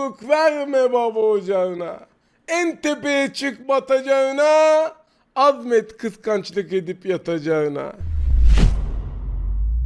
Umutsluk verme baba ocağına. En tepeye çık batacağına. Azmet kıskançlık edip yatacağına.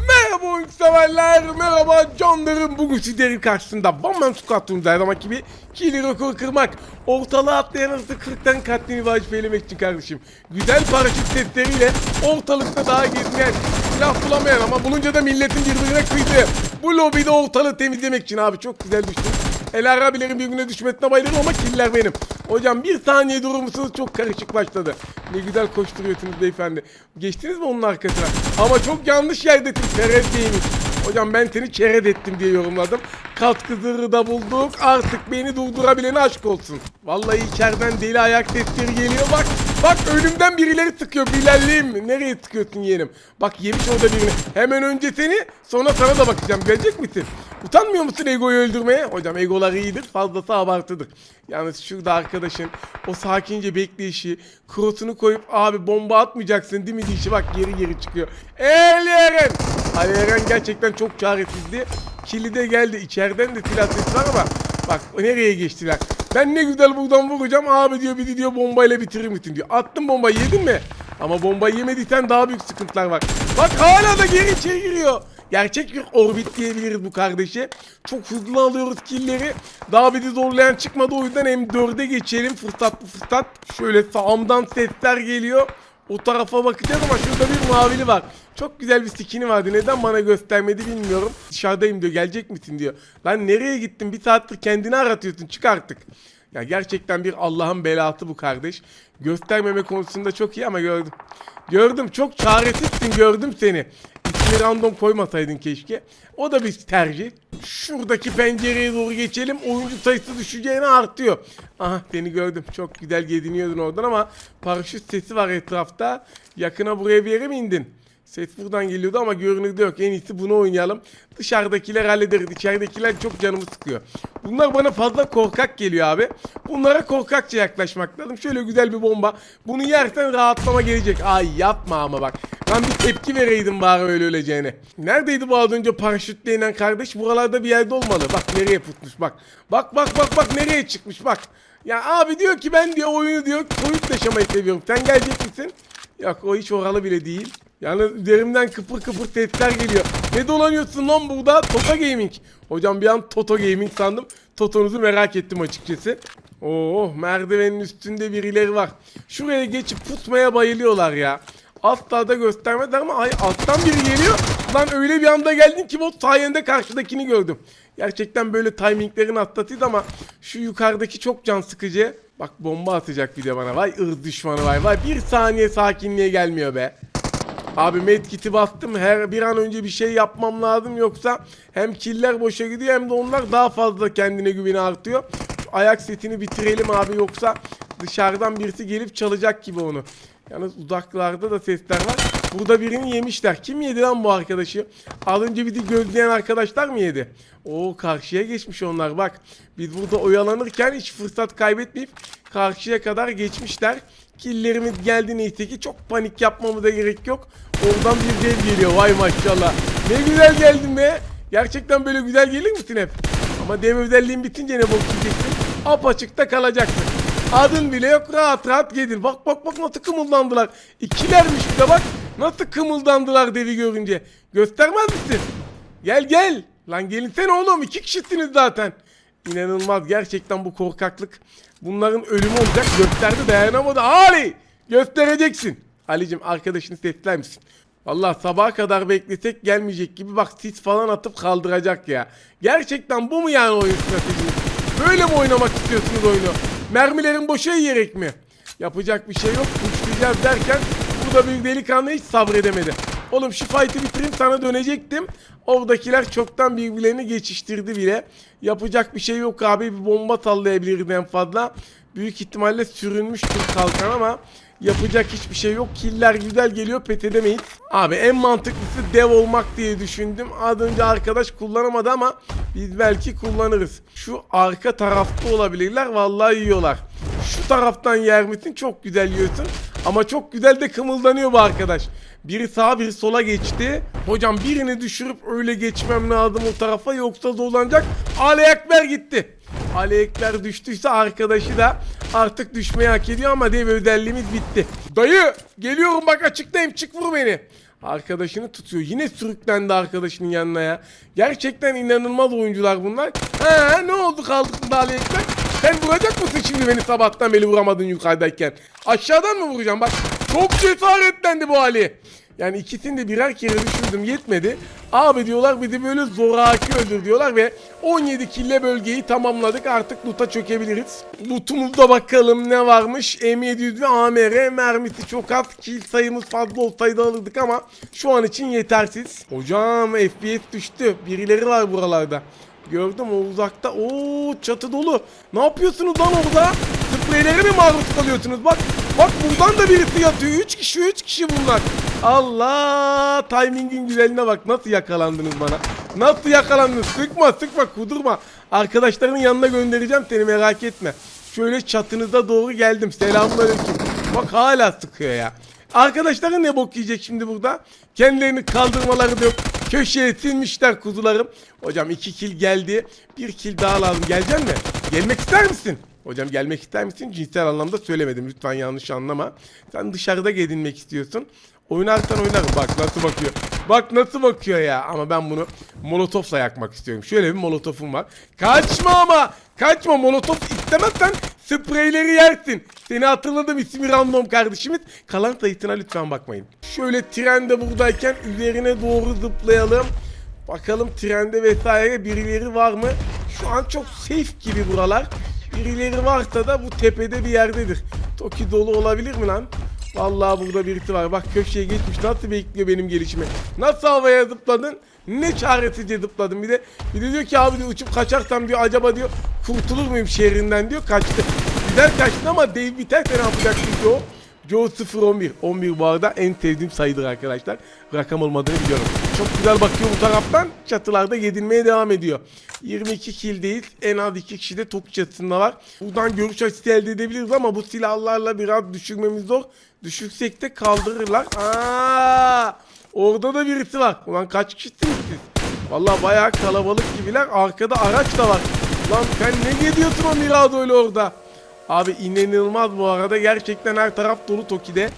Merhaba oyun severler, merhaba canlarım. Bugün sizlerin karşısında One Man Squad'ımız her zaman gibi kili rekoru kırmak, ortalığa atlayan hızlı 40'tan katliğini vacip eylemek için kardeşim. Güzel paraşüt sesleriyle ortalıkta daha gezmeyen, silah bulamayan ama bulunca da milletin birbirine kıydığı bu lobide ortalığı temizlemek için abi çok güzel düştüm. El abilerin birbirine düşmesine bayılırım ama killer benim. Hocam bir saniye durur musunuz? Çok karışık başladı. Ne güzel koşturuyorsunuz beyefendi. Geçtiniz mi onun arkasına? Ama çok yanlış yerdesiniz. Çerez değilmiş. Hocam ben seni çerez ettim diye yorumladım. Katkı zırhı da bulduk. Artık beni durdurabilene aşk olsun. Vallahi içeriden deli ayak sesleri geliyor. Bak bak önümden birileri sıkıyor. Bilal'liyim? Nereye sıkıyorsun yeğenim? Bak yemiş orada birini. Hemen önce seni sonra sana da bakacağım. Gelecek misin? Utanmıyor musun egoyu öldürmeye? Hocam egolar iyidir fazlası abartıdır. Yalnız şurada arkadaşın o sakince bekleyişi, krosunu koyup abi bomba atmayacaksın değil mi dişi bak geri geri çıkıyor. El Eren! Ali Eren gerçekten çok çaresizdi. Kili de geldi içeriden de silah sesi var ama bak nereye geçtiler. Ben ne güzel buradan vuracağım abi diyor bir diyor bombayla bitirir misin diyor. Attım bombayı yedin mi? Ama bombayı yemediysen daha büyük sıkıntılar var. Bak hala da geri içeri giriyor. Gerçek bir orbit diyebiliriz bu kardeşe. Çok hızlı alıyoruz killleri. Daha bizi zorlayan çıkmadı o yüzden M4'e geçelim. Fırsatlı fırsat. Şöyle sağımdan sesler geliyor. O tarafa bakacağız ama şurada bir mavili var. Çok güzel bir skini vardı. Neden bana göstermedi bilmiyorum. Dışarıdayım diyor. Gelecek misin diyor. Lan nereye gittin? Bir saattir kendini aratıyorsun. Çık artık. Ya gerçekten bir Allah'ın belası bu kardeş. Göstermeme konusunda çok iyi ama gördüm. Gördüm çok çaresizsin gördüm seni. İsmi random koymasaydın keşke. O da bir tercih. Şuradaki pencereye doğru geçelim. Oyuncu sayısı düşeceğine artıyor. Aha seni gördüm. Çok güzel geziniyordun oradan ama paraşüt sesi var etrafta. Yakına buraya bir yere mi indin? Ses buradan geliyordu ama görünürde yok. En iyisi bunu oynayalım. Dışarıdakiler hallederiz. İçeridekiler çok canımı sıkıyor. Bunlar bana fazla korkak geliyor abi. Bunlara korkakça yaklaşmak lazım. Şöyle güzel bir bomba. Bunu yersen rahatlama gelecek. Ay yapma ama bak. Ben bir tepki vereydim bari öyle öleceğine. Neredeydi bu az önce paraşütle inen kardeş? Buralarda bir yerde olmalı. Bak nereye tutmuş bak. Bak bak bak bak nereye çıkmış bak. Ya abi diyor ki ben diyor oyunu diyor soyut yaşamayı seviyorum. Sen gelecek misin? Yok o hiç oralı bile değil. Yani üzerimden kıpır kıpır sesler geliyor. Ne dolanıyorsun lan burada? Toto Gaming. Hocam bir an Toto Gaming sandım. Toto'nuzu merak ettim açıkçası. Oo merdivenin üstünde birileri var. Şuraya geçip tutmaya bayılıyorlar ya. Asla da göstermediler ama ay, alttan biri geliyor. Lan öyle bir anda geldin ki bot sayende karşıdakini gördüm. Gerçekten böyle timinglerin atlatıydı ama şu yukarıdaki çok can sıkıcı. Bak bomba atacak bir de bana. Vay ırz düşmanı vay vay. Bir saniye sakinliğe gelmiyor be. Abi medkit'i bastım. Her bir an önce bir şey yapmam lazım yoksa hem killer boşa gidiyor hem de onlar daha fazla kendine güveni artıyor. Şu ayak setini bitirelim abi yoksa dışarıdan birisi gelip çalacak gibi onu. Yalnız uzaklarda da sesler var. Burada birini yemişler. Kim yedi lan bu arkadaşı? Az önce bizi gözleyen arkadaşlar mı yedi? Oo karşıya geçmiş onlar bak. Biz burada oyalanırken hiç fırsat kaybetmeyip karşıya kadar geçmişler. Killerimiz geldi neyse ki çok panik yapmamıza gerek yok. Oradan bir dev geliyor vay maşallah. Ne güzel geldin be. Gerçekten böyle güzel gelir misin hep? Ama dev özelliğin bitince ne bok yiyeceksin? Apaçıkta kalacaksın. Adın bile yok rahat rahat gedin. Bak bak bak nasıl kımıldandılar. İkilermiş bir de bak. Nasıl kımıldandılar devi görünce. Göstermez misin? Gel gel. Lan gelinsene oğlum iki kişisiniz zaten. İnanılmaz gerçekten bu korkaklık. Bunların ölümü olacak. Gösterdi dayanamadı. Ali göstereceksin. Ali'cim arkadaşını sesler misin? Vallahi sabaha kadar beklesek gelmeyecek gibi bak sis falan atıp kaldıracak ya. Gerçekten bu mu yani oyun stratejiniz? Böyle mi oynamak istiyorsunuz oyunu? Mermilerin boşa yiyerek mi? Yapacak bir şey yok. Kuşlayacağız derken burada bir delikanlı hiç sabredemedi. Oğlum şu fight'ı bitireyim sana dönecektim. Oradakiler çoktan birbirlerini geçiştirdi bile. Yapacak bir şey yok abi. Bir bomba sallayabilirdi en fazla. Büyük ihtimalle sürünmüştür kalkan ama yapacak hiçbir şey yok. Killer güzel geliyor pet edemeyiz. Abi en mantıklısı dev olmak diye düşündüm. Az önce arkadaş kullanamadı ama biz belki kullanırız. Şu arka tarafta olabilirler. Vallahi yiyorlar. Şu taraftan yer misin? Çok güzel yiyorsun. Ama çok güzel de kımıldanıyor bu arkadaş. Biri sağa biri sola geçti. Hocam birini düşürüp öyle geçmem lazım o tarafa yoksa dolanacak. Ali Ekber gitti. Ali Ekber düştüyse arkadaşı da artık düşmeyi hak ediyor ama dev özelliğimiz bitti. Dayı geliyorum bak açıktayım çık vur beni. Arkadaşını tutuyor. Yine sürüklendi arkadaşının yanına ya. Gerçekten inanılmaz oyuncular bunlar. Ha ne oldu kaldık Ali Ekber? Sen vuracak mısın şimdi beni sabahtan beri vuramadın yukarıdayken? Aşağıdan mı vuracağım? Bak çok cesaretlendi bu Ali. Yani ikisini de birer kere düşürdüm yetmedi. Abi diyorlar bir de böyle zoraki öldür diyorlar ve 17 kille bölgeyi tamamladık. Artık loot'a çökebiliriz. Loot'umuzda bakalım ne varmış. M700 ve AMR mermisi çok az. Kill sayımız fazla olsaydı alırdık ama şu an için yetersiz. Hocam FPS düştü. Birileri var buralarda. Gördüm o uzakta. Oo çatı dolu. Ne yapıyorsunuz lan orada? Spreylere mi maruz kalıyorsunuz? Bak bak buradan da birisi yatıyor. 3 kişi 3 kişi bunlar. Allah timingin güzelliğine bak. Nasıl yakalandınız bana? Nasıl yakalandınız? Sıkma sıkma kudurma. Arkadaşlarının yanına göndereceğim seni merak etme. Şöyle çatınıza doğru geldim. Selamünaleyküm. Bak hala sıkıyor ya. Arkadaşların ne bok yiyecek şimdi burada? Kendilerini kaldırmaları da yok. Köşeye silmişler kuzularım. Hocam iki kil geldi. Bir kil daha lazım. Gelecek mi? Gelmek ister misin? Hocam gelmek ister misin? Cinsel anlamda söylemedim. Lütfen yanlış anlama. Sen dışarıda gedinmek istiyorsun. Oynarsan oynarım. Bak nasıl bakıyor. Bak nasıl bakıyor ya. Ama ben bunu molotofla yakmak istiyorum. Şöyle bir molotofum var. Kaçma ama. Kaçma molotof istemezsen spreyleri yersin. Seni hatırladım ismi random kardeşimiz. Kalan sayısına lütfen bakmayın. Şöyle trende buradayken üzerine doğru zıplayalım. Bakalım trende vesaire birileri var mı? Şu an çok safe gibi buralar. Birileri varsa da bu tepede bir yerdedir. Toki dolu olabilir mi lan? Vallahi burada birisi var. Bak köşeye geçmiş. Nasıl bekliyor benim gelişimi? Nasıl havaya zıpladın? Ne çaresizce zıpladın. Bir de bir de diyor ki abi diyor uçup kaçarsam diyor acaba diyor kurtulur muyum şehrinden diyor. Kaçtı. Güzel kaçtı ama Dave biterse ne yapacaksın Joe? Joe 0-11. 11 bu arada en sevdiğim sayıdır arkadaşlar. Rakam olmadığını biliyorum. Çok güzel bakıyor bu taraftan. Çatılarda yedinmeye devam ediyor. 22 killdeyiz. En az 2 kişi de top çatısında var. Buradan görüş açısı elde edebiliriz ama bu silahlarla biraz düşürmemiz zor. Düşürsek de kaldırırlar. Aa! Orada da birisi var. Ulan kaç kişisiniz siz? Vallahi bayağı kalabalık gibiler. Arkada araç da var. Lan sen ne gidiyorsun o Mirado ile orada? Abi inanılmaz bu arada. Gerçekten her taraf dolu Toki'de.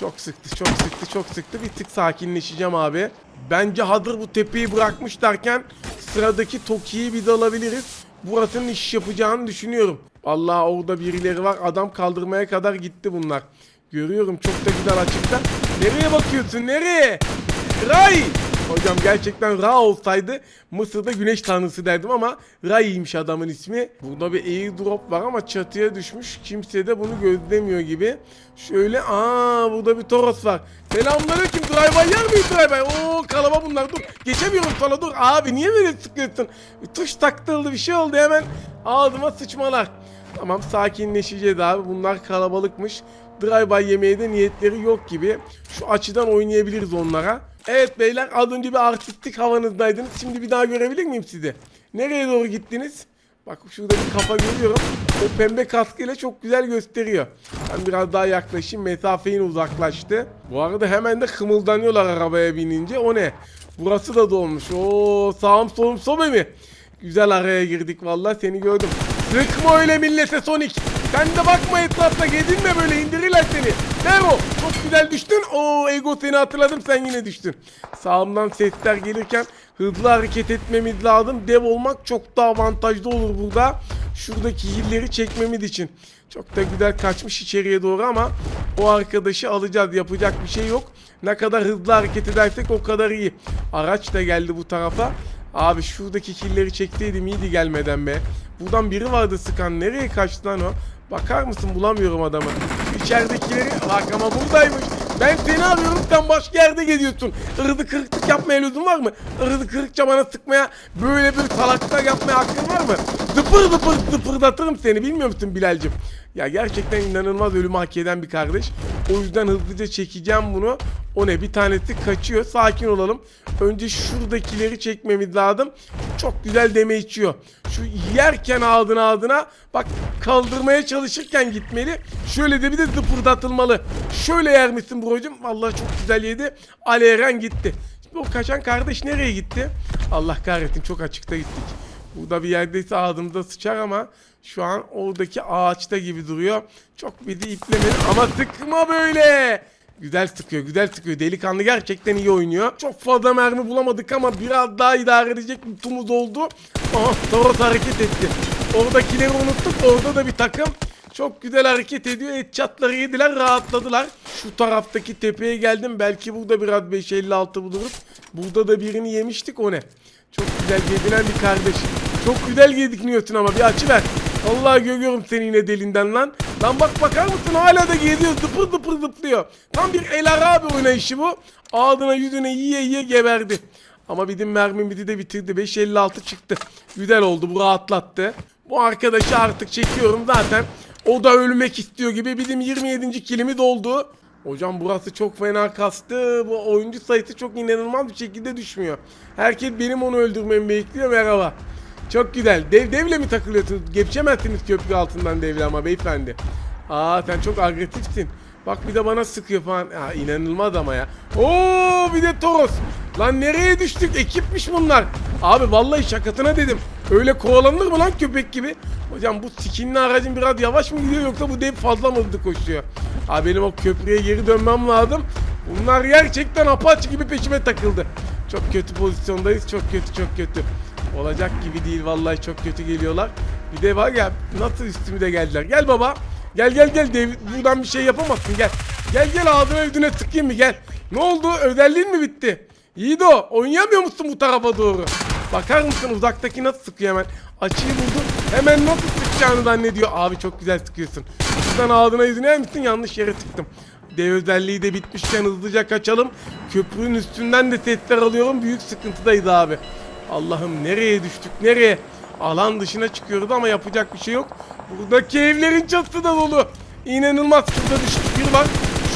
Çok sıktı, çok sıktı, çok sıktı. Bir tık sakinleşeceğim abi. Bence hazır bu tepeyi bırakmış derken sıradaki Toki'yi bir de alabiliriz. Burasının iş yapacağını düşünüyorum. Vallahi orada birileri var. Adam kaldırmaya kadar gitti bunlar. Görüyorum çok da güzel açıkta. Nereye bakıyorsun? Nereye? Ray! Hocam gerçekten Ra olsaydı Mısır'da güneş tanrısı derdim ama Ra'ymiş adamın ismi. Burada bir airdrop var ama çatıya düşmüş. Kimse de bunu gözlemiyor gibi. Şöyle aa burada bir Toros var. Selamünaleyküm drive yer miyiz drive Oo kalaba bunlar dur. Geçemiyorum sana dur. Abi niye böyle sıkıyorsun? Tuş taktıldı bir şey oldu hemen ağzıma sıçmalar. Tamam sakinleşeceğiz abi. Bunlar kalabalıkmış. Drive-by yemeye de niyetleri yok gibi. Şu açıdan oynayabiliriz onlara. Evet beyler az önce bir artistik havanızdaydınız. Şimdi bir daha görebilir miyim sizi? Nereye doğru gittiniz? Bak şurada bir kafa görüyorum. O pembe kaskıyla çok güzel gösteriyor. Ben biraz daha yaklaşayım. Mesafe yine uzaklaştı. Bu arada hemen de kımıldanıyorlar arabaya binince. O ne? Burası da dolmuş. Oo sağım solum sobe mi? Güzel araya girdik vallahi seni gördüm. Sıkma öyle millete Sonic. Sen de bakma etrafta gedinme böyle indirirler seni. Nero çok güzel düştün. Oo Ego seni hatırladım sen yine düştün. Sağımdan sesler gelirken hızlı hareket etmemiz lazım. Dev olmak çok daha avantajlı olur burada. Şuradaki hilleri çekmemiz için. Çok da güzel kaçmış içeriye doğru ama o arkadaşı alacağız. Yapacak bir şey yok. Ne kadar hızlı hareket edersek o kadar iyi. Araç da geldi bu tarafa. Abi şuradaki killeri çektiydim iyiydi gelmeden be. Buradan biri vardı sıkan. Nereye kaçtı lan o? Bakar mısın bulamıyorum adamı. Şu içeridekileri bak ama buradaymış. Ben seni arıyorum sen başka yerde geziyorsun. Irdı kırıklık yapmaya lüzum var mı? Irdı kırıkça bana sıkmaya böyle bir salaklık yapmaya hakkın var mı? Zıpır zıpır zıpırdatırım seni bilmiyor musun Bilal'cim? Ya gerçekten inanılmaz ölümü hak eden bir kardeş. O yüzden hızlıca çekeceğim bunu. O ne bir tanesi kaçıyor. Sakin olalım. Önce şuradakileri çekmemiz lazım. Çok güzel deme içiyor. Şu yerken ağzına ağzına bak kaldırmaya çalışırken gitmeli. Şöyle de bir de zıpırdatılmalı. Şöyle yer misin brocum? Vallahi çok güzel yedi. Ali Eren gitti. Şimdi o kaçan kardeş nereye gitti? Allah kahretsin çok açıkta gittik. Burada bir yerdeyse ağzımıza sıçar ama şu an oradaki ağaçta gibi duruyor. Çok bir de iplemedi ama sıkma böyle. Güzel sıkıyor, güzel sıkıyor. Delikanlı gerçekten iyi oynuyor. Çok fazla mermi bulamadık ama biraz daha idare edecek lootumuz oldu. Aha, Toros hareket etti. Oradakileri unuttuk. Orada da bir takım çok güzel hareket ediyor. Et çatları yediler, rahatladılar. Şu taraftaki tepeye geldim. Belki burada biraz 556 buluruz. Burada da birini yemiştik. O ne? Çok güzel yedilen bir kardeş. Çok güzel yedikliyorsun ama bir açı ver. Allah görüyorum seni yine delinden lan. Lan bak bakar mısın hala da geziyor zıpır zıpır zıplıyor. Tam bir El Arabi oynayışı bu. Ağzına yüzüne yiye yiye geberdi. Ama bizim mermimizi de bitirdi. 5.56 çıktı. Güzel oldu bu rahatlattı. Bu arkadaşı artık çekiyorum zaten. O da ölmek istiyor gibi. Bizim 27. kilimiz oldu. Hocam burası çok fena kastı. Bu oyuncu sayısı çok inanılmaz bir şekilde düşmüyor. Herkes benim onu öldürmemi bekliyor. Merhaba. Çok güzel. Dev devle mi takılıyorsunuz? Geçemezsiniz köprü altından devle ama beyefendi. Aa sen çok agresifsin. Bak bir de bana sıkıyor falan. Ya inanılmaz ama ya. Oo bir de Toros. Lan nereye düştük? Ekipmiş bunlar. Abi vallahi şakasına dedim. Öyle kovalanır mı lan köpek gibi? Hocam bu skinli aracın biraz yavaş mı gidiyor yoksa bu dev fazla mı hızlı koşuyor? Abi benim o köprüye geri dönmem lazım. Bunlar gerçekten apaç gibi peşime takıldı. Çok kötü pozisyondayız. Çok kötü çok kötü. Olacak gibi değil vallahi çok kötü geliyorlar. Bir de var ya nasıl üstüme de geldiler. Gel baba. Gel gel gel Dev, buradan bir şey yapamazsın gel. Gel gel ağzına ödüne tıkayım mı gel. Ne oldu özelliğin mi bitti? İyi de o oynayamıyor musun bu tarafa doğru? Bakar mısın uzaktaki nasıl sıkıyor hemen. Açıyı buldu hemen nasıl sıkacağını zannediyor. Abi çok güzel sıkıyorsun. Şuradan ağzına yüzüne yer misin yanlış yere tıktım. Dev özelliği de bitmişken hızlıca kaçalım. Köprünün üstünden de sesler alıyorum. Büyük sıkıntıdayız abi. Allah'ım nereye düştük nereye? Alan dışına çıkıyoruz ama yapacak bir şey yok. Buradaki evlerin çatısı da dolu. İnanılmaz. Şurada düşmüş biri var.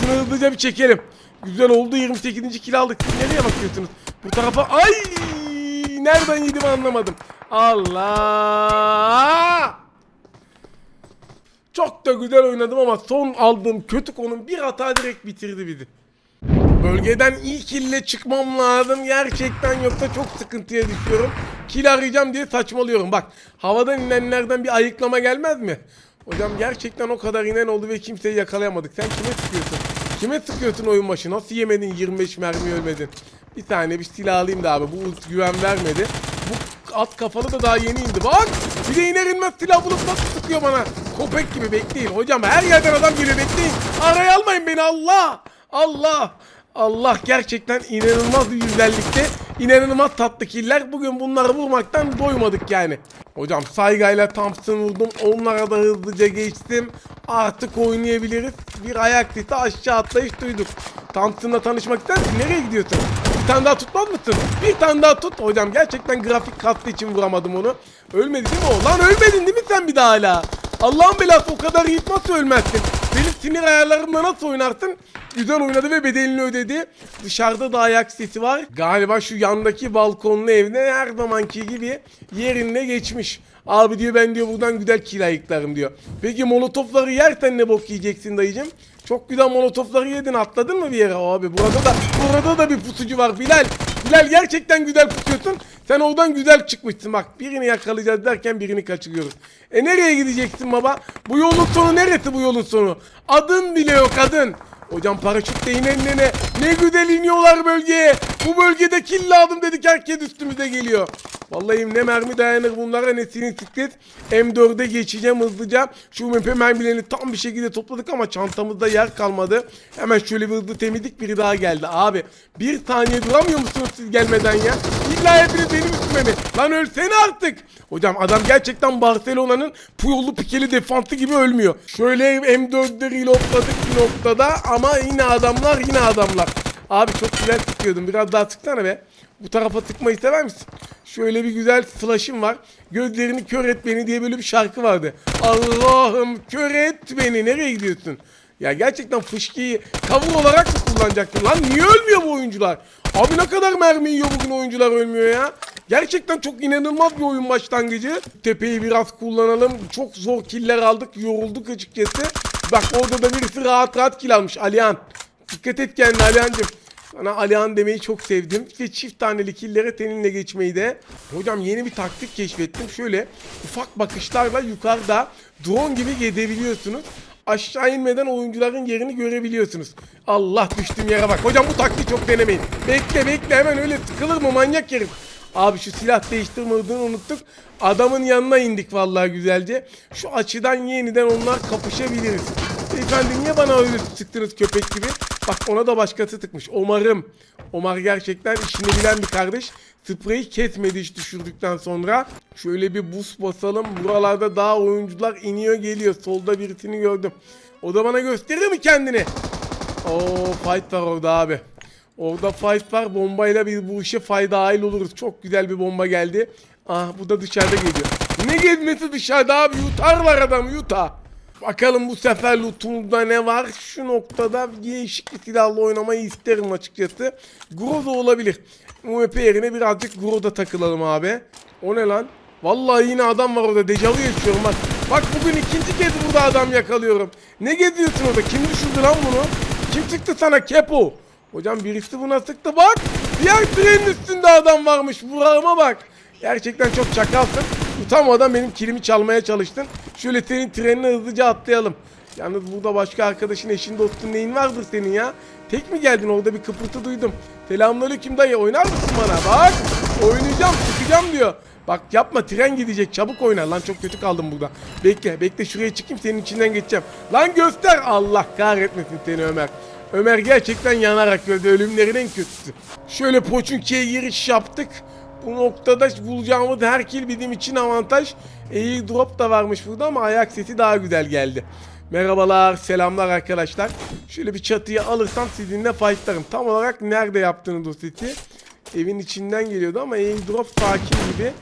Şunu hızlıca bir çekelim. Güzel oldu 28. kilo aldık. Nereye bakıyorsunuz? Bu tarafa ay nereden yedim anlamadım. Allah! Çok da güzel oynadım ama son aldığım kötü konum bir hata direkt bitirdi bizi. Bölgeden ilk ille çıkmam lazım. Gerçekten yoksa çok sıkıntıya düşüyorum. Kill arayacağım diye saçmalıyorum. Bak havadan inenlerden bir ayıklama gelmez mi? Hocam gerçekten o kadar inen oldu ve kimseyi yakalayamadık. Sen kime sıkıyorsun? Kime sıkıyorsun oyun başı? Nasıl yemedin 25 mermi ölmedin? Bir tane bir silah alayım da abi. Bu güven vermedi. Bu at kafalı da daha yeni indi. Bak! Bir de iner inmez silah bulup nasıl sıkıyor bana? Köpek gibi bekleyin. Hocam her yerden adam geliyor bekleyin. Araya almayın beni Allah! Allah! Allah gerçekten inanılmaz bir güzellikte. İnanılmaz tatlı killer. Bugün bunları vurmaktan doymadık yani. Hocam saygayla Thompson vurdum. Onlara da hızlıca geçtim. Artık oynayabiliriz. Bir ayak sesi aşağı atlayış duyduk. Thompson'la tanışmak ister misin? Nereye gidiyorsun? Bir tane daha tutmaz mısın? Bir tane daha tut. Hocam gerçekten grafik kastı için vuramadım onu. Ölmedi değil mi o? Lan ölmedin değil mi sen bir daha hala? Allah'ın belası o kadar iyi nasıl ölmezsin? Benim sinir ayarlarımla nasıl oynarsın? Güzel oynadı ve bedelini ödedi. Dışarıda da ayak sesi var. Galiba şu yandaki balkonlu evde her zamanki gibi yerine geçmiş. Abi diyor ben diyor buradan güzel kill ayıklarım diyor. Peki molotofları yersen ne bok yiyeceksin dayıcım? Çok güzel molotofları yedin atladın mı bir yere abi? Burada da burada da bir pusucu var Bilal. Bilal gerçekten güzel pusuyorsun. Sen oradan güzel çıkmışsın bak. Birini yakalayacağız derken birini kaçırıyoruz. E nereye gideceksin baba? Bu yolun sonu neresi bu yolun sonu? Adın bile yok adın. Hocam paraşütle inenlene ne güzel iniyorlar bölgeye. Bu bölgede kill aldım dedik herkes üstümüze geliyor. Vallahi ne mermi dayanır bunlara ne siklet. M4'e geçeceğim hızlıca. Şu MP mermilerini tam bir şekilde topladık ama çantamızda yer kalmadı. Hemen şöyle bir hızlı temizlik biri daha geldi. Abi bir saniye duramıyor musunuz siz gelmeden ya? İlla hepiniz benim üstüme mi? Lan ölsene artık. Hocam adam gerçekten Barcelona'nın Puyollu Pikeli defansı gibi ölmüyor. Şöyle M4'de reloadladık bir noktada ama yine adamlar yine adamlar. Abi çok güzel tıkıyordum. Biraz daha tıksana be. Bu tarafa tıkmayı sever misin? Şöyle bir güzel flash'ım var. Gözlerini kör et beni diye böyle bir şarkı vardı. Allah'ım kör et beni. Nereye gidiyorsun? Ya gerçekten fışkiyi cover olarak mı kullanacaktın? Lan niye ölmüyor bu oyuncular? Abi ne kadar mermi yiyor bugün oyuncular ölmüyor ya. Gerçekten çok inanılmaz bir oyun başlangıcı. Tepeyi biraz kullanalım. Çok zor killer aldık. Yorulduk açıkçası. Bak orada da birisi rahat rahat kill almış. Alihan. Dikkat et kendine Alihan'cım. Sana Alihan demeyi çok sevdim. İşte çift taneli killere seninle geçmeyi de. Hocam yeni bir taktik keşfettim. Şöyle ufak bakışlarla yukarıda drone gibi gezebiliyorsunuz. Aşağı inmeden oyuncuların yerini görebiliyorsunuz. Allah düştüm yere bak. Hocam bu taktiği çok denemeyin. Bekle bekle hemen öyle tıkılır mı manyak herif. Abi şu silah değiştirmediğini unuttuk. Adamın yanına indik vallahi güzelce. Şu açıdan yeniden onlar kapışabiliriz. Beyefendi niye bana öyle sıktınız köpek gibi? Bak ona da başkası tıkmış. Umarım. Omar gerçekten işini bilen bir kardeş. Spreyi kesmedi hiç düşürdükten sonra. Şöyle bir buz basalım. Buralarda daha oyuncular iniyor geliyor. Solda birisini gördüm. O da bana gösterir mi kendini? Oo fight var orada abi. Orada fight var. Bombayla biz bu işe fayda dahil oluruz. Çok güzel bir bomba geldi. Ah bu da dışarıda geliyor. Ne gezmesi dışarıda abi? Yutarlar adamı yutar. Bakalım bu sefer lootumuzda ne var? Şu noktada değişik bir silahla oynamayı isterim açıkçası. Groza olabilir. UMP yerine birazcık Groza takılalım abi. O ne lan? Vallahi yine adam var orada. Dejavu yaşıyorum bak. Bak bugün ikinci kez burada adam yakalıyorum. Ne geziyorsun orada? Kim düşürdü lan bunu? Kim sıktı sana kepo? Hocam birisi buna sıktı bak. Diğer trenin üstünde adam varmış. Burağıma bak. Gerçekten çok çakalsın. Utanmadan benim kilimi çalmaya çalıştın. Şöyle senin trenine hızlıca atlayalım. Yalnız burada başka arkadaşın, eşin, dostun neyin vardır senin ya? Tek mi geldin? Orada bir kıpırtı duydum. Selamünaleyküm dayı. Oynar mısın bana? Bak. Oynayacağım, sıkacağım diyor. Bak yapma tren gidecek çabuk oyna lan çok kötü kaldım burada. Bekle bekle şuraya çıkayım senin içinden geçeceğim. Lan göster Allah kahretmesin seni Ömer. Ömer gerçekten yanarak öldü ölümlerin en kötüsü. Şöyle Poçunki'ye giriş yaptık. Bu noktada bulacağımız her kill bizim için avantaj. Airdrop da varmış burada ama ayak sesi daha güzel geldi. Merhabalar, selamlar arkadaşlar. Şöyle bir çatıya alırsam sizinle fightlarım. Tam olarak nerede yaptığınız o seti? Evin içinden geliyordu ama airdrop sakin gibi.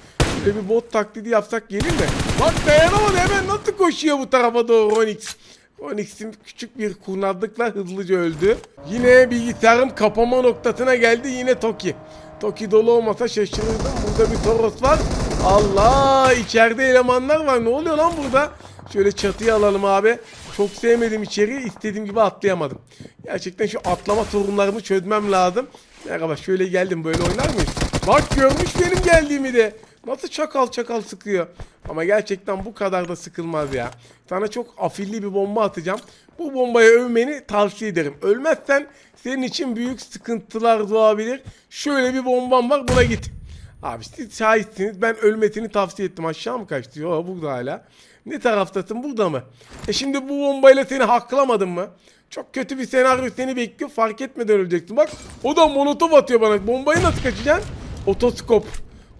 Şöyle bir bot taklidi yapsak gelir mi? Bak dayanamadı hemen nasıl koşuyor bu tarafa doğru Onyx. Onyx'in küçük bir kurnazlıkla hızlıca öldü. Yine bilgisayarım kapama noktasına geldi yine Toki. Toki dolu olmasa şaşırırdım. Burada bir Toros var. Allah içeride elemanlar var. Ne oluyor lan burada? Şöyle çatıya alalım abi. Çok sevmedim içeriği. istediğim gibi atlayamadım. Gerçekten şu atlama sorunlarımı çözmem lazım. Merhaba şöyle geldim böyle oynar mıyız? Bak görmüş benim geldiğimi de. Nasıl çakal çakal sıkıyor. Ama gerçekten bu kadar da sıkılmaz ya. Sana çok afilli bir bomba atacağım. Bu bombaya övmeni tavsiye ederim. Ölmezsen senin için büyük sıkıntılar doğabilir. Şöyle bir bombam var buna git. Abi siz şahitsiniz. Ben ölmesini tavsiye ettim. Aşağı mı kaçtı? Yok burada hala. Ne taraftasın? Burada mı? E şimdi bu bombayla seni haklamadım mı? Çok kötü bir senaryo seni bekliyor. Fark etmeden öleceksin. Bak o da molotof atıyor bana. Bombayı nasıl kaçacaksın? Otoskop.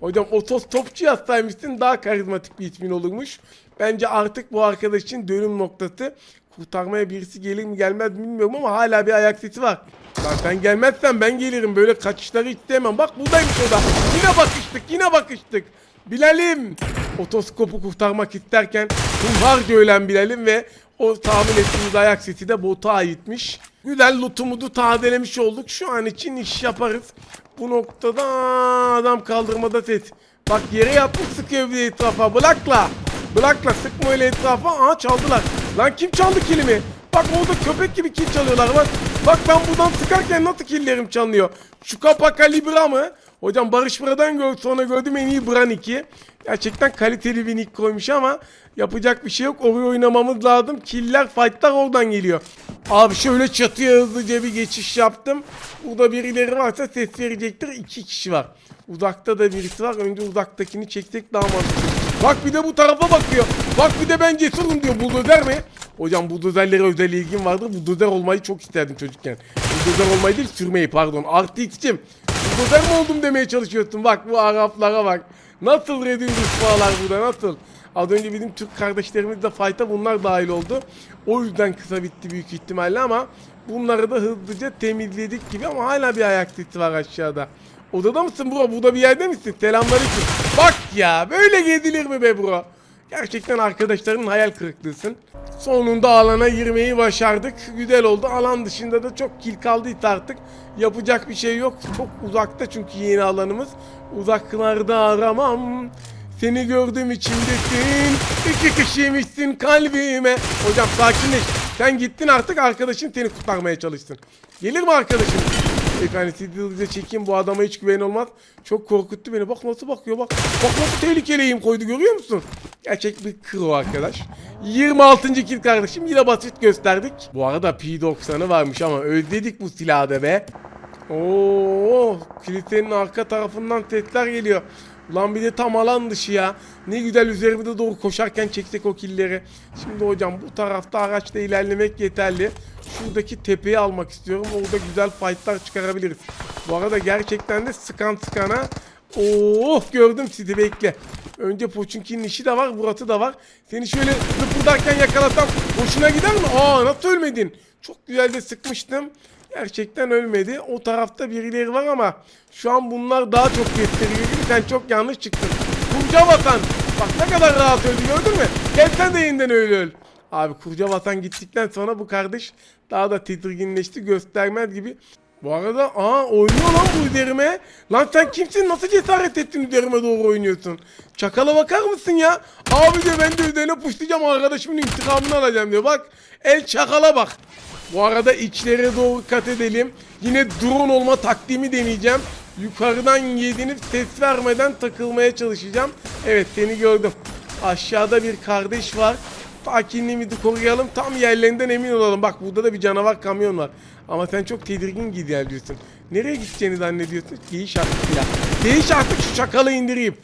Hocam otostopçu yazsaymışsın daha karizmatik bir ismin olurmuş. Bence artık bu arkadaş için dönüm noktası. Kurtarmaya birisi gelir mi gelmez mi bilmiyorum ama hala bir ayak sesi var. Lan sen gelmezsen ben gelirim. Böyle kaçışları istemem. Bak buradaymış o da. Yine bakıştık yine bakıştık. Bilal'im. Otoskopu kurtarmak isterken hunharca ölen Bilal'im ve o tahmin ettiğimiz ayak sesi de bota aitmiş. Güzel lootumuzu tazelemiş olduk. Şu an için iş yaparız. Bu noktada adam kaldırmada ses. Bak yere yatmış sıkıyor bir etrafa. Bırakla. Bırakla sıkma öyle etrafa. Aa çaldılar. Lan kim çaldı kilimi? Bak orada köpek gibi kill çalıyorlar. Bak, bak ben buradan sıkarken nasıl killerim çalınıyor. Şu kapa kalibra mı? Hocam Barış buradan gör, sonra gördüm en iyi Bran 2. Gerçekten kaliteli bir nick koymuş ama yapacak bir şey yok. Oraya oynamamız lazım. Killer fightlar oradan geliyor. Abi şöyle çatıya hızlıca bir geçiş yaptım. Burada birileri varsa ses verecektir. İki kişi var. Uzakta da birisi var. Önce uzaktakini çeksek daha mantıklı. Bak bir de bu tarafa bakıyor. Bak bir de ben cesurum diyor. Buldozer mi? Hocam buldozerlere özel ilgim vardı. Buldozer olmayı çok isterdim çocukken. Buldozer olmayı değil sürmeyi pardon. Artı X'cim. Buldozer mi oldum demeye çalışıyorsun. Bak bu Araplara bak. Nasıl redin rüsvalar burada nasıl? Az önce bizim Türk kardeşlerimiz de fight'a bunlar dahil oldu. O yüzden kısa bitti büyük ihtimalle ama bunları da hızlıca temizledik gibi ama hala bir ayak sesi var aşağıda. Odada mısın bro? Burada bir yerde misin? Selamünaleyküm. Bak ya böyle gezilir mi be bro? Gerçekten arkadaşların hayal kırıklığısın. Sonunda alana girmeyi başardık. Güzel oldu. Alan dışında da çok kill kaldıydı artık. Yapacak bir şey yok. Çok uzakta çünkü yeni alanımız. Uzaklarda aramam. Seni gördüm içimdesin. İki kişiymişsin kalbime. Hocam sakinleş. Sen gittin artık arkadaşın seni kurtarmaya çalışsın. Gelir mi arkadaşın? Efendim sizi hızlıca çekeyim bu adama hiç güven olmaz. Çok korkuttu beni. Bak nasıl bakıyor bak. Bak nasıl tehlikeliyim koydu görüyor musun? Gerçek bir kro arkadaş. 26. kill kardeşim yine basit gösterdik. Bu arada P90'ı varmış ama özledik bu silahı be. Oo, kilisenin arka tarafından sesler geliyor. Ulan bir de tam alan dışı ya. Ne güzel üzerimize doğru koşarken çeksek o killeri. Şimdi hocam bu tarafta araçla ilerlemek yeterli. Şuradaki tepeyi almak istiyorum. Orada güzel fightlar çıkarabiliriz. Bu arada gerçekten de sıkan sıkana. Oh gördüm sizi bekle. Önce Poçinki'nin işi de var, Murat'ı da var. Seni şöyle zıpırdarken yakalasam hoşuna gider mi? Aa nasıl ölmedin? Çok güzel de sıkmıştım. Gerçekten ölmedi. O tarafta birileri var ama şu an bunlar daha çok gösteriyor gibi. Sen çok yanlış çıktın. Kurca vatan. Bak ne kadar rahat öldü gördün mü? Gel sen de yeniden öyle öl. Abi kurca vatan gittikten sonra bu kardeş daha da tedirginleşti. Göstermez gibi. Bu arada aa oynuyor lan bu üzerime. Lan sen kimsin? Nasıl cesaret ettin üzerime doğru oynuyorsun? Çakala bakar mısın ya? Abi diyor ben de üzerine puşlayacağım arkadaşımın intikamını alacağım diyor. Bak el çakala bak. Bu arada içlere doğru kat edelim. Yine drone olma taktiğimi deneyeceğim. Yukarıdan yedinip ses vermeden takılmaya çalışacağım. Evet seni gördüm. Aşağıda bir kardeş var. Sakinliğimizi koruyalım. Tam yerlerinden emin olalım. Bak burada da bir canavar kamyon var. Ama sen çok tedirgin gidiyorsun. Nereye gideceğini zannediyorsun? Değiş artık ya. Değiş artık şu çakalı indireyim.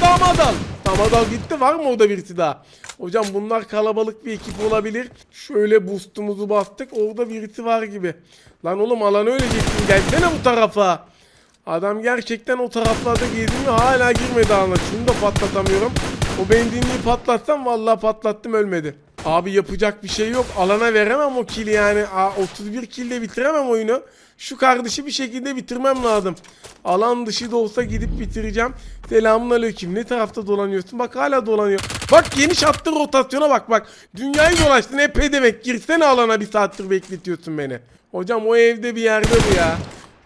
Samadal. Samadal gitti. Var mı orada birisi daha? Hocam bunlar kalabalık bir ekip olabilir. Şöyle boostumuzu bastık. Orada birisi var gibi. Lan oğlum alan öleceksin. Gelsene bu tarafa. Adam gerçekten o taraflarda geziniyor. Hala girmedi alana. Şunu da patlatamıyorum. O benzinliği patlatsam vallahi patlattım ölmedi. Abi yapacak bir şey yok. Alana veremem o kili yani. Aa, 31 kilde bitiremem oyunu. Şu kardeşi bir şekilde bitirmem lazım. Alan dışı da olsa gidip bitireceğim. Selamun aleyküm. Ne tarafta dolanıyorsun? Bak hala dolanıyor. Bak geniş attı rotasyona bak bak. Dünyayı dolaştın. Epey demek. Girsene alana bir saattir bekletiyorsun beni. Hocam o evde bir yerde bu ya.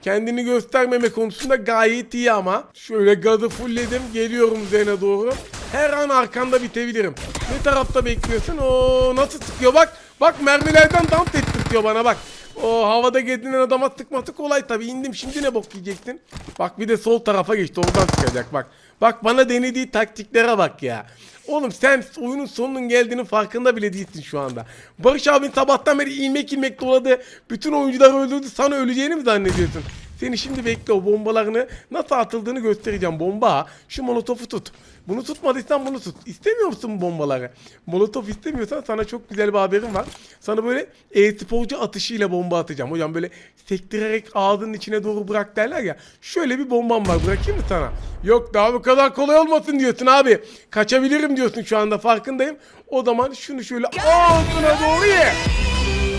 Kendini göstermeme konusunda gayet iyi ama. Şöyle gazı fullledim. Geliyorum üzerine doğru. Her an arkanda bitebilirim. Ne tarafta bekliyorsun? Oo nasıl sıkıyor bak. Bak mermilerden dans ettirtiyor bana bak. O havada gezinen adama sıkması kolay tabi. indim şimdi ne bok yiyeceksin? Bak bir de sol tarafa geçti oradan sıkacak bak. Bak bana denediği taktiklere bak ya. Oğlum sen oyunun sonunun geldiğinin farkında bile değilsin şu anda. Barış abin sabahtan beri ilmek ilmek doladı. Bütün oyuncuları öldürdü. Sana öleceğini mi zannediyorsun? Seni şimdi bekle o bombalarını nasıl atıldığını göstereceğim. Bomba. Şu molotofu tut. Bunu tutmadıysan bunu tut. İstemiyor musun bu bombaları? Molotof istemiyorsan sana çok güzel bir haberim var. Sana böyle e-sporcu atışıyla bomba atacağım. Hocam böyle sektirerek ağzının içine doğru bırak derler ya. Şöyle bir bombam var bırakayım mı sana? Yok daha bu kadar kolay olmasın diyorsun abi. Kaçabilirim diyorsun şu anda farkındayım. O zaman şunu şöyle ağzına doğru ye.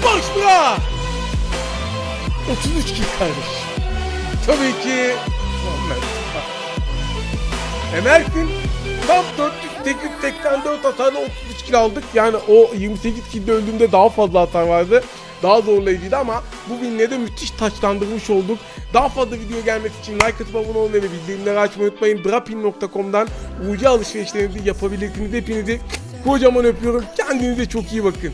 Boş bırak. 33 kill kardeş. Tabii ki Muhammed. Tam 484 hasarla 33 kill aldık. Yani o 28 kill'de öldüğümde daha fazla hasar vardı. Daha zorlayıcıydı ama bu winle de müthiş taçlandırmış olduk. Daha fazla video gelmesi için like atıp abone olmayı ve bildirimleri açmayı unutmayın. Brapin.com'dan UC alışverişlerinizi yapabilirsiniz. Hepinizi kocaman öpüyorum. Kendinize çok iyi bakın.